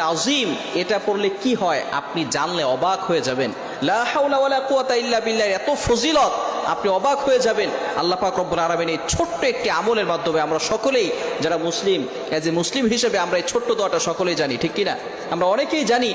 আযীম। এটা পড়লে কি হয়? আপনি জানলে অবাক হয়ে যাবেন। লা কুওয়াতা ইল্লা বিল্লাহ, এত ফজিলত। আপনি অবাক হয়ে যাবেন। আল্লাহ পাক রব্বুল আলামিন এই ছোট্ট একটি আমলের মাধ্যমে আমরা সকলেই, যারা মুসলিম এজ এ মুসলিম হিসেবে আমরা এই ছোট্ট দোয়াটা সকলেই জানি, ঠিক কিনা? আমরা অনেকেই জানি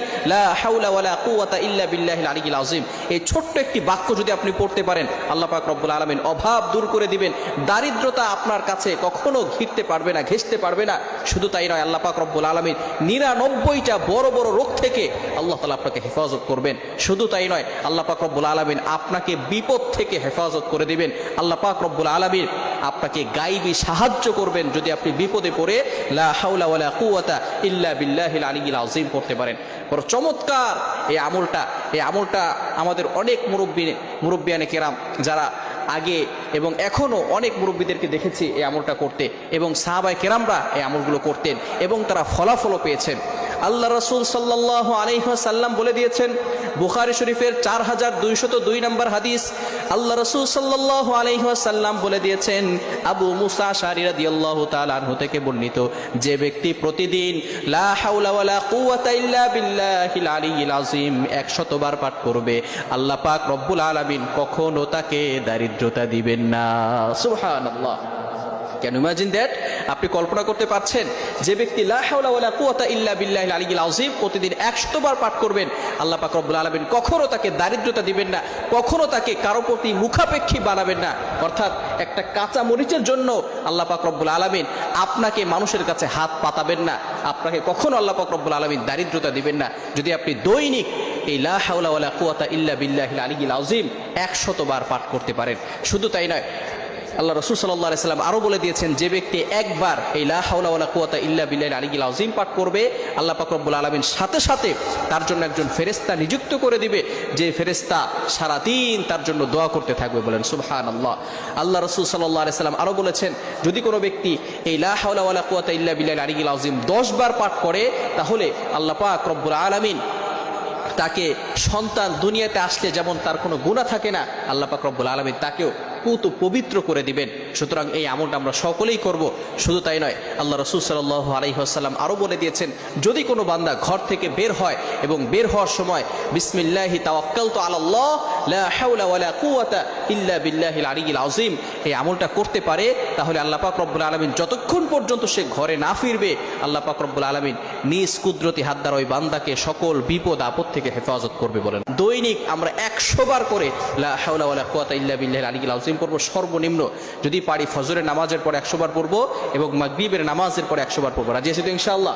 ইল্লা আযীম। এই ছোট্ট একটি বাক্য যদি আপনি পড়তে পারেন, আল্লাহ পাক রব্বুল আলামিন অভাব দূর করে দিবেন। দারিদ্রতা আপনার কাছে কখনো ঘিরতে পারবে না, ঘেঁষতে পারবে না। শুধু তাই নয়, আল্লাহ পাক রব্বুল আলমিন নিরানব্বইটা বড় বড় রোগ থেকে আল্লাহ তালা আপনাকে হেফাজত করবেন। শুধু তাই নয়, আল্লাহ পাক রব্বুল আলমিন আপনাকে বিপদ থেকে হেফাজত করে দিবেন। আল্লাহ পাক রব্বুল আলমিন আপনাকে গাইবি সাহায্য করবেন যদি আপনি বিপদে পড়ে। লা হাওলা ওয়ালা কুওয়াতা ইল্লা বিল্লাহিল আলিয়্যিল আযীম করতে পারেন। বড় চমৎকার এই আমলটা। এই আমলটা আমাদের অনেক মুরব্বী মুরব্বিয়ানে কেরাম যারা আগে এবং এখনও অনেক মুরব্বীদেরকে দেখেছি এই আমলটা করতে। এবং সাহাবাই কেরামরা এই আমলগুলো করতেন এবং তারা ফলাফলও পেয়েছেন। আল্লাহ রসুল সাল্লাহ আলহাসাল্লাম বলে দিয়েছেন, বুখারি শরীফের চার হাজার দুইশত দুই নম্বর হাদিস, আল্লাহ রসুল সাল্লাহ আলহাসাল্লাম বলে দিয়েছেন, আবু মুসা শারিরা দিয়াল্লাহ তালু থেকে বর্ণিত, যে ব্যক্তি প্রতিদিন লা একশতবার পাঠ করবে, আল্লাহ পাক রব্বুল আলামিন কখনো তাকে দারিদ্রতা দিবেন না। সুবহানাল্লাহ। ক্যান ইমাজিন দ্যাট আপনি কল্পনা করতে পারছেন? যে ব্যক্তি প্রতিদিন 100 বার পাঠ করবেন, আল্লাহ পাক রব্বুল আলামিন কখনো তাকে দারিদ্রতা দিবেন না, কখনো তাকে কারও প্রতি মুখাপেক্ষী বানাবেন না। অর্থাৎ একটা কাঁচা মরিচের জন্য আল্লাহ পাক রব্বুল আলামিন আপনাকে মানুষের কাছে হাত পাতাবেন না। আপনাকে কখনো আল্লাহ পাক রব্বুল আলামিন দারিদ্রতা দিবেন না। যদি আপনি দৈনিক এই লা হাওলা ওয়ালা ইল্লা বিল্লাহিল আলিয়্যিল আযীম 100 বার পাঠ করতে পারেন, শুধু তাই নয় আল্লাহ রসুল সাল্লাহ সাল্লাম আরও বলে দিয়েছেন, যে ব্যক্তি একবার এই লা হাওলা ওয়ালা কুওয়াতা ইল্লা বিল্লাহিল আলিয়্যিল আযীম পাঠ করবে, আল্লাহ পাক রব্বুল আলামিন সাথে সাথে তার জন্য একজন ফেরেশতা নিযুক্ত করে দিবে, যে ফেরেশতা সারাদিন তার জন্য দোয়া করতে থাকবে। বলেন, সুবহানাল্লাহ। আল্লাহ আল্লাহ রসুল সাল্লাহ সাল্লাম আরও বলেছেন, যদি কোনো ব্যক্তি এই লা হাওলা ওয়ালা কুওয়াতা ইল্লা বিল্লাহিল আলিয়্যিল আযীম 10 বার পাঠ করে, তাহলে আল্লাহ পাক রব্বুল আলামিন তাকে সন্তান দুনিয়াতে আসলে যেমন তার কোনো গুণা থাকে না, আল্লাহ পাক রব্বুল আলমী তাকেও পুত পবিত্র করে দিবেন। সুতরাং এই আমলটা আমরা সকলেই করব। শুধু তাই নয়, আল্লাহ রসুল সাল আলহিহাসাল্লাম আরও বলে দিয়েছেন, যদি কোনো বান্দা ঘর থেকে বের হয় এবং বের হওয়ার সময় বিসমিল্লাহি তাওয়াক্কাল তো আল্লাহ ইল্লা বিল্লাহিল আলিয়্যিল আযীম, এই আমলটা করতে পারে, তাহলে আল্লাহ পাক রব্বুল আলামিন যতক্ষণ পর্যন্ত সে ঘরে না ফিরবে, আল্লাহ পাক রব্বুল আলামিন নিজ কুদরতি হাত দ্বারা ওই বান্দাকে সকল বিপদ আপদ থেকে হেফাজত করবে বলেন। দৈনিক আমরা একশো বার করে, লা কুওয়াতা ইল্লা বিল্লাহিল আলিয়্যিল আযীম করব সর্বনিম্ন। যদি পারি ফজরের নামাজের পর একশোবার পড়ব এবং মগরীবের নামাজের পর একশোবার পড়ব। রাজি আছি তো ইনশাআল্লাহ?